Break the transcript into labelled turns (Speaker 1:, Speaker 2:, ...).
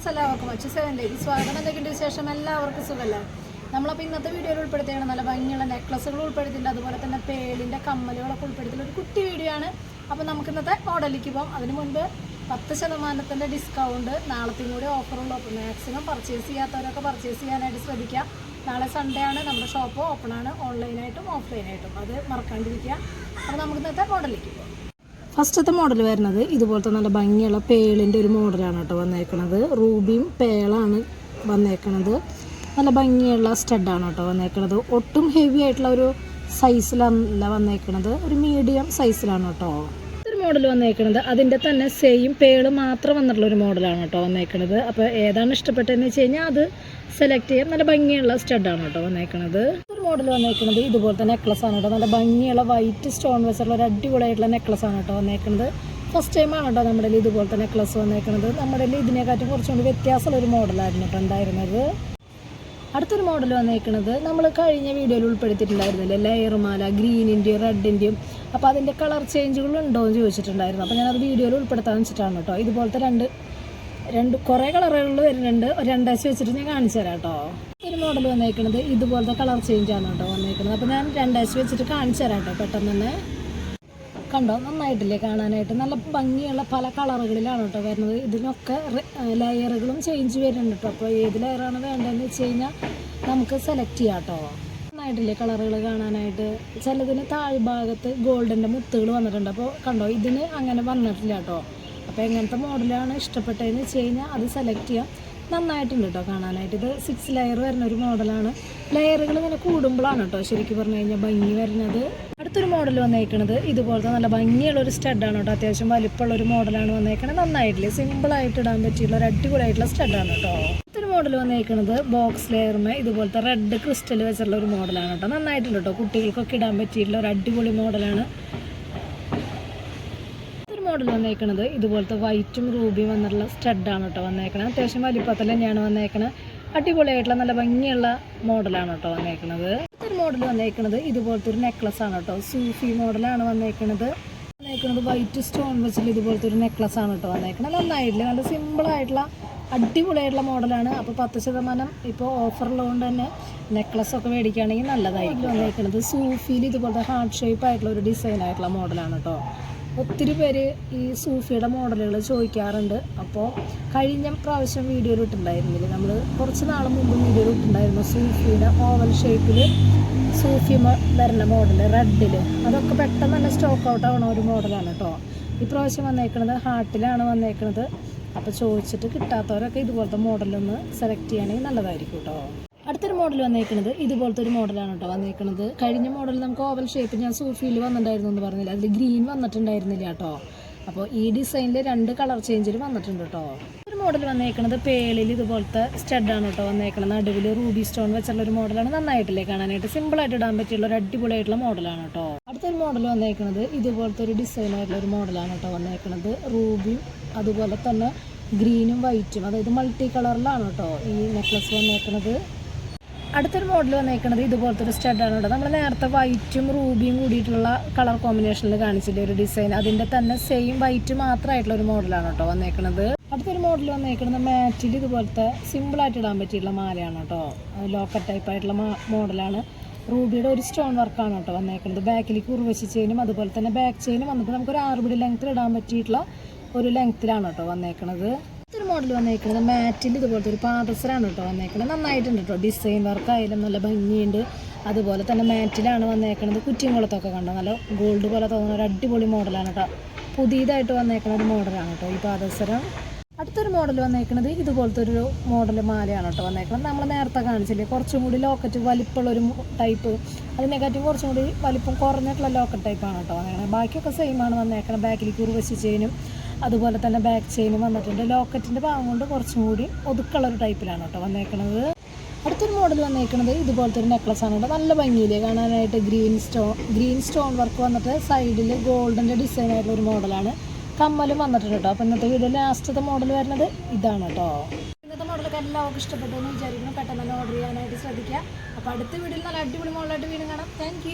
Speaker 1: Friends എല്ലാവർക്കും അച്ചു സെവനിലേക്ക് സ്വാഗതം എന്തൊക്കെയുണ്ട് വിശേഷം? എല്ലാവർക്കും സുഖമല്ലേ നമ്മളപ്പോൾ ഇന്നത്തെ വീഡിയോയിൽ ഉൾപ്പെടുത്തിയാണ് നല്ല ഭംഗിയുള്ള നെക്ലസുകൾ ഉൾപ്പെടുത്തിയിട്ടുണ്ട്. അതുപോലെ തന്നെ പേളിന്റെ കമ്മലുകളൊക്കെ ഉൾപ്പെടുത്തിയിട്ടുള്ള ഒരു കുട്ടി വീഡിയോ ആണ്. അപ്പോൾ നമുക്ക് ഇന്നത്തെ മോഡലിലേക്ക് പോകാം അതിന് മുൻപ് പത്ത് ശതമാനത്തിന്റെ ഡിസ്കൗണ്ട് നാളത്തെയും കൂടി ഓഫറുള്ളൂ അപ്പോൾ മാക്സിമം പർച്ചേസ് ചെയ്യാത്തവരൊക്കെ പർച്ചേസ് ചെയ്യാനായിട്ട് ശ്രദ്ധിക്കുക. നാളെ സൺഡേ ആണ്. നമ്മുടെ ഷോപ്പ് ഓപ്പണാണ് ഓൺലൈനായിട്ടും ഓഫ്ലൈനായിട്ടും അത് മറക്കാണ്ടിരിക്കുക. അപ്പോൾ നമുക്ക് ഇന്നത്തെ മോഡലിലേക്ക് പോകാം ഫസ്റ്റത്തെ മോഡൽ വരുന്നത് ഇതുപോലത്തെ നല്ല ഭംഗിയുള്ള പേളിന്റെ ഒരു മോഡലാണ് കേട്ടോ വന്നേക്കണത്. റൂബിയും പേളാണ് വന്നേക്കണത്. നല്ല ഭംഗിയുള്ള സ്റ്റഡാണ് കേട്ടോ വന്നേക്കണത്. ഒട്ടും ഹെവി ആയിട്ടുള്ള ഒരു സൈസിലല്ല വന്നേക്കണത്. ഒരു മീഡിയം സൈസിലാണ് കേട്ടോ. മോഡൽ വന്നേക്കണത്. അതിന്റെ തന്നെ സെയിം പേൾ മാത്രം വന്നിട്ടുള്ള ഒരു മോഡലാണ് കേട്ടോ വന്നേക്കണത്. അപ്പോൾ ഏതാണ് ഇഷ്ടപ്പെട്ടതെന്ന് വെച്ച് കഴിഞ്ഞാൽ അത് സെലക്ട് ചെയ്യാൻ നല്ല ഭംഗിയുള്ള സ്റ്റഡാണ് കേട്ടോ വന്നേക്കണത്. ഒരു മോഡൽ വന്നേക്കുന്നത് തന്നെ നെക്ലസ് ആണ് കേട്ടോ. നല്ല ഭംഗിയുള്ള വൈറ്റ് സ്റ്റോൺ വെച്ചുള്ള ഒരു അടിപൊളിയായിട്ടുള്ള നെക്ലസ് ആണ് കേട്ടോ വന്നേക്കുന്നത് ഫസ്റ്റ് ടൈമാണ് കേട്ടോ നമ്മുടെ ഇതുപോലത്തെ നെക്ലസ് വന്നേക്കുന്നത് നമ്മുടെ ഇതിനെക്കാട്ടും കുറച്ചും കൂടി വ്യത്യാസമുള്ള ഒരു മോഡലായിരുന്നു കേട്ടോ ഉണ്ടായിരുന്നത്. അടുത്തൊരു മോഡൽ വന്നേക്കുന്നത് നമ്മൾ കഴിഞ്ഞ വീഡിയോയിൽ ഉൾപ്പെടുത്തിയിട്ടുണ്ടായിരുന്നില്ലേ? ലെയർ മാല ഗ്രീനിന്റെയും റെഡിന്റെയും അപ്പോൾ അതിന്റെ കളർ ചേഞ്ചുകൾ ഉണ്ടോ എന്ന് ചോദിച്ചിട്ടുണ്ടായിരുന്നു. അപ്പോൾ ഞാനത് വീഡിയോയിൽ ഉൾപ്പെടുത്താൻ വെച്ചിട്ടാണ് കേട്ടോ. ഇതുപോലത്തെ രണ്ട് രണ്ട് കുറേ കളറുകൾ വരുന്നുണ്ട്. രണ്ടാഴ്ച വെച്ചിട്ട് ഞാൻ കാണിച്ചു തരാം കേട്ടോ. ഒരു മോഡൽ വന്നേക്കുന്നത് ഇതുപോലത്തെ കളർ ചേഞ്ച് ആണ് കേട്ടോ വന്നേക്കുന്നത് അപ്പോൾ ഞാൻ രണ്ടാഴ്ച വെച്ചിട്ട് കാണിച്ചു തരാം കേട്ടോ പെട്ടെന്ന് തന്നെ. കണ്ടോ? നന്നായിട്ടില്ലേ കാണാനായിട്ട്? നല്ല ഭംഗിയുള്ള പല കളറുകളിലാണ് കേട്ടോ വരുന്നത്. ഇതിനൊക്കെ ലെയറുകളും ചേഞ്ച് വരുന്നുണ്ട് കേട്ടോ. അപ്പോൾ ഏത് ലെയറാണ് വേണ്ടതെന്ന് വെച്ച് കഴിഞ്ഞാൽ നമുക്ക് സെലക്ട് ചെയ്യാം കേട്ടോ. നന്നായിട്ടില്ലേ കളറുകൾ കാണാനായിട്ട്? ചിലതിന് താഴ്ഭാഗത്ത് ഗോൾഡിന്റെ മുത്തുകൾ വന്നിട്ടുണ്ട്. അപ്പോൾ കണ്ടോ ഇതിന് അങ്ങനെ വന്നിട്ടില്ല കേട്ടോ. അപ്പോൾ എങ്ങനത്തെ മോഡലാണ് ഇഷ്ടപ്പെട്ടതെന്ന് വെച്ച് കഴിഞ്ഞാൽ അത് സെലക്ട് ചെയ്യാം. നന്നായിട്ടുണ്ട് കേട്ടോ കാണാനായിട്ട്. ഇത് സിക്സ് ലെയർ വരുന്ന ഒരു മോഡലാണ്. ലെയറുകൾ ഇങ്ങനെ കൂടുമ്പോഴാണ് കേട്ടോ ശരിക്കും പറഞ്ഞു കഴിഞ്ഞാൽ ഭംഗി വരുന്നത്. അടുത്തൊരു മോഡൽ വന്നേക്കണത് ഇതുപോലത്തെ നല്ല ഭംഗിയുള്ള ഒരു സ്റ്റഡാണ് കേട്ടോ അത്യാവശ്യം വലിപ്പമുള്ള ഒരു മോഡലാണ് വന്നേക്കണത്. നന്നായിട്ടില്ലേ? സിമ്പിളായിട്ട് ഇടാൻ പറ്റിയുള്ള ഒരു അടിപൊളിയായിട്ടുള്ള സ്റ്റഡാണ് കേട്ടോ അടുത്തൊരു മോഡൽ വന്നേക്കണത് ബോക്സ് ലെയറുമേ ഇതുപോലത്തെ റെഡ് ക്രിസ്റ്റൽ വെച്ചുള്ള ഒരു മോഡലാണ് കേട്ടോ നന്നായിട്ടുണ്ട് കേട്ടോ കുട്ടികൾക്കൊക്കെ ഇടാൻ പറ്റിയിട്ടുള്ള ഒരു അടിപൊളി മോഡലാണ് മോഡൽ വന്നേക്കണത്. ഇതുപോലത്തെ വൈറ്റും റൂബിയും വന്നിട്ടുള്ള സ്റ്റഡാണ് കേട്ടോ വന്നേക്കണത്. അത്യാവശ്യം വലിപ്പത്തിൽ തന്നെയാണ് വന്നേക്കണത്. അടിപൊളിയായിട്ടുള്ള നല്ല ഭംഗിയുള്ള മോഡലാണ് കേട്ടോ വന്നേക്കണത്. ഒരു മോഡൽ വന്നേക്കുന്നത് ഇതുപോലത്തെ ഒരു നെക്ലസ് ആണ് കേട്ടോ സൂഫി മോഡലാണ് വന്നേക്കണത്. വന്നേക്കുന്നത് വൈറ്റ് സ്റ്റോൺ വെച്ചിട്ട് ഇതുപോലത്തെ ഒരു നെക്ലസ് ആണ് കേട്ടോ വന്നേക്കണത്. നന്നായിട്ടില്ല നല്ല സിമ്പിളായിട്ടുള്ള അടിപൊളിയായിട്ടുള്ള മോഡലാണ് അപ്പോൾ പത്ത് ശതമാനം ഇപ്പോൾ ഓഫറുള്ളതുകൊണ്ട് തന്നെ നെക്ലസ് ഒക്കെ മേടിക്കുകയാണെങ്കിൽ നല്ലതായിരിക്കും വന്നേക്കുന്നത് സൂഫിയിൽ ഇതുപോലത്തെ ഹാർട്ട് ഷേപ്പ് ആയിട്ടുള്ള ഒരു ഡിസൈൻ ആയിട്ടുള്ള മോഡലാണ് കേട്ടോ ഒത്തിരി പേര് ഈ സൂഫിയുടെ മോഡലുകൾ ചോദിക്കാറുണ്ട്. അപ്പോൾ കഴിഞ്ഞ പ്രാവശ്യം വീഡിയോയിൽ ഇട്ടുണ്ടായിരുന്നില്ല നമ്മൾ കുറച്ച് നാൾ മുമ്പ് വീഡിയോ ഇട്ടുണ്ടായിരുന്നു സൂഫിയുടെ ഓവൽ ഷേപ്പിൽ സൂഫി വരുന്ന മോഡൽ റെഡിൽ അതൊക്കെ പെട്ടെന്ന് തന്നെ സ്റ്റോക്ക് ഔട്ട് ആവണ ഒരു മോഡലാണ് കേട്ടോ ഈ പ്രാവശ്യം വന്നേക്കണത് ഹാർട്ടിലാണ് വന്നേക്കണത്. അപ്പോൾ ചോദിച്ചിട്ട് കിട്ടാത്തവരൊക്കെ ഇതുപോലത്തെ മോഡലൊന്ന് സെലക്ട് ചെയ്യുകയാണെങ്കിൽ നല്ലതായിരിക്കും കേട്ടോ അടുത്തൊരു മോഡൽ വന്നേക്കുന്നത് ഇതുപോലത്തെ ഒരു മോഡലാണ് കേട്ടോ വന്നേക്കുന്നത് കഴിഞ്ഞ മോഡൽ നമുക്ക് ഓവൽ ഷേപ്പ് ഞാൻ സൂഫിയിൽ വന്നിട്ടുണ്ടായിരുന്നു എന്ന് പറഞ്ഞില്ല? അതിൽ ഗ്രീൻ വന്നിട്ടുണ്ടായിരുന്നില്ല കേട്ടോ. അപ്പോൾ ഈ ഡിസൈനിൽ രണ്ട് കളർ ചേഞ്ചിൽ വന്നിട്ടുണ്ട് കേട്ടോ. ഒരു മോഡൽ വന്നേക്കുന്നത് പേളിൽ ഇതുപോലത്തെ സ്റ്റഡാണ് കേട്ടോ വന്നേക്കുന്നത് നടുവിൽ റൂബി സ്റ്റോൺ വെച്ചുള്ള ഒരു മോഡലാണ് നന്നായിട്ടില്ലേ കാണാനായിട്ട്? സിമ്പിളായിട്ട് ഇടാൻ പറ്റിയുള്ള ഒരു അടിപൊളിയായിട്ടുള്ള മോഡലാണ് കേട്ടോ. അടുത്തൊരു മോഡൽ വന്നേക്കുന്നത് ഇതുപോലത്തെ ഒരു ഡിസൈൻ ആയിട്ടുള്ള ഒരു മോഡലാണ് കേട്ടോ വന്നേക്കുന്നത് റൂബിയും അതുപോലെ തന്നെ ഗ്രീനും വൈറ്റും അതായത് മൾട്ടി കളറിലാണ് കേട്ടോ ഈ നെക്ലസ് വന്നേക്കുന്നത് അടുത്തൊരു മോഡൽ വന്നേക്കുന്നത് ഇതുപോലത്തെ ഒരു സ്റ്റഡാണ് കേട്ടോ. നമ്മൾ നേരത്തെ വൈറ്റും റൂബിയും കൂടിയിട്ടുള്ള കളർ കോമ്പിനേഷനിൽ കാണിച്ചില്ലേ ഒരു ഡിസൈൻ അതിന്റെ തന്നെ സെയിം വൈറ്റ് മാത്രമായിട്ടുള്ള ഒരു മോഡലാണ് കേട്ടോ വന്നേക്കുന്നത് അടുത്തൊരു മോഡൽ വന്നേക്കുന്നത് മാറ്റിൽ ഇതുപോലത്തെ സിമ്പിളായിട്ട് ഇടാൻ പറ്റിയിട്ടുള്ള മാലയാണ് കേട്ടോ. ലോക്കർ ടൈപ്പ് ആയിട്ടുള്ള മോഡലാണ് റൂബിയുടെ ഒരു സ്റ്റോൺ വർക്കാണ് കേട്ടോ വന്നേക്കുന്നത് ബാക്കിലേക്ക് ഉർവശി ചെയിനും അതുപോലെ തന്നെ ബാക്ക് ചെയിനും വന്നിട്ട് നമുക്കൊരു ആറുപടി ലെങ്ത്തിൽ ഇടാൻ പറ്റിയിട്ടുള്ള ഒരു ലെങ്ത്തിലാണ് കേട്ടോ വന്നേക്കുന്നത് മോഡൽ വന്നേക്കുന്നത് മാറ്റിന്റെ ഇതുപോലത്തെ ഒരു പാദസരാണ് കേട്ടോ വന്നേക്കുന്നത് നന്നായിട്ടുണ്ട് കേട്ടോ. ഡിസൈൻ വർക്ക് ആയാലും നല്ല ഭംഗിയുണ്ട്. അതുപോലെ തന്നെ മാറ്റിലാണ് വന്നേക്കുന്നത് കുറ്റിയംകുളത്തൊക്കെ കണ്ടോ? നല്ല ഗോൾഡ് പോലെ തോന്നുന്ന ഒരു അടിപൊളി മോഡലാണ് കേട്ടോ. പുതിയതായിട്ട് വന്നേക്കുന്ന ഒരു മോഡലാണ് കേട്ടോ ഈ പാദസരം. അടുത്തൊരു മോഡൽ വന്നേക്കുന്നത് ഇതുപോലത്തെ ഒരു മോഡൽ മാലയാണ് കേട്ടോ വന്നേക്കുന്നത് നമ്മൾ നേരത്തെ കാണിച്ചില്ലേ കുറച്ചും കൂടി ലോക്കറ്റ് വലിപ്പമുള്ള ഒരു ടൈപ്പ് അതിനെക്കാട്ടും കുറച്ചും കൂടി വലിപ്പം കുറഞ്ഞിട്ടുള്ള ലോക്കറ്റ് ടൈപ്പാണ് കേട്ടോ വന്നേക്കുന്നത് ബാക്കിയൊക്കെ സെയിം ആണ് വന്നേക്കുന്നത് ബാക്കിൽ കുറുവശിച്ചതിനും അതുപോലെ തന്നെ ബാക്ക് ചെയിനും വന്നിട്ടുണ്ട്. ലോക്കറ്റിന്റെ ഭാഗം കൊണ്ട് കുറച്ചും കൂടി ഒതുക്കുള്ള ഒരു ടൈപ്പിലാണ് കേട്ടോ വന്നേക്കുന്നത് അടുത്തൊരു മോഡൽ വന്നേക്കുന്നത് ഇതുപോലത്തെ ഒരു നെക്ലസ് ആണ് കേട്ടോ. നല്ല ഭംഗിയില്ലേ കാണാനായിട്ട്? Green stone green stone work വന്നിട്ട് സൈഡിൽ ഗോൾഡിന്റെ ഡിസൈൻ ആയിട്ടുള്ള ഒരു മോഡലാണ് കമ്മലും വന്നിട്ടുണ്ട് കേട്ടോ. അപ്പോൾ ഇന്നത്തെ വീഡിയോ ലാസ്റ്റത്തെ മോഡൽ വരുന്നത് ഇതാണ് കേട്ടോ. ഇന്നത്തെ മോഡലൊക്കെ എല്ലാവർക്കും ഇഷ്ടപ്പെട്ടു എന്ന് വിചാരിക്കുന്നു. പെട്ടെന്ന് തന്നെ ഓർഡർ ചെയ്യാനായിട്ട് ശ്രദ്ധിക്കുക. അപ്പോൾ അടുത്ത വീഡിയോയിൽ നല്ല അടിപൊളി മോഡലായിട്ട് വീണ്ടും കാണാം. താങ്ക്